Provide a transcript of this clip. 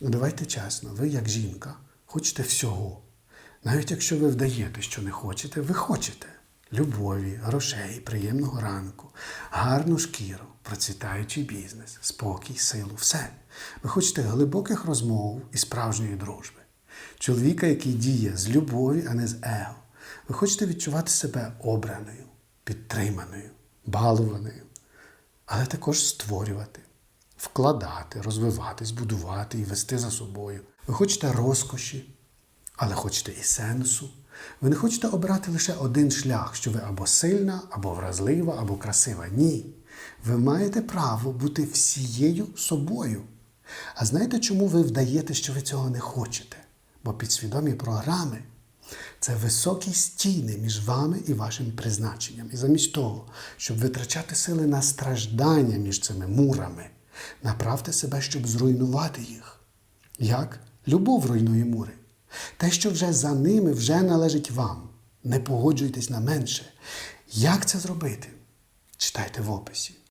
Давайте чесно, ви як жінка хочете всього. Навіть якщо ви вдаєте, що не хочете, ви хочете любові, грошей, приємного ранку, гарну шкіру, процвітаючий бізнес, спокій, силу, все. Ви хочете глибоких розмов і справжньої дружби. Чоловіка, який діє з любові, а не з его. Ви хочете відчувати себе обраною, підтриманою, балованою, але також створювати, вкладати, розвиватись, будувати і вести за собою. Ви хочете розкоші, але хочете і сенсу. Ви не хочете обрати лише один шлях, що ви або сильна, або вразлива, або красива. Ні. Ви маєте право бути всією собою. А знаєте, чому ви вдаєте, що ви цього не хочете? Бо підсвідомі програми це високі стіни між вами і вашим призначенням. І замість того, щоб витрачати сили на страждання між цими мурами, направте себе, щоб зруйнувати їх. Як? Любов руйнує мури. Те, що вже за ними, вже належить вам. Не погоджуйтесь на менше. Як це зробити? Читайте в описі.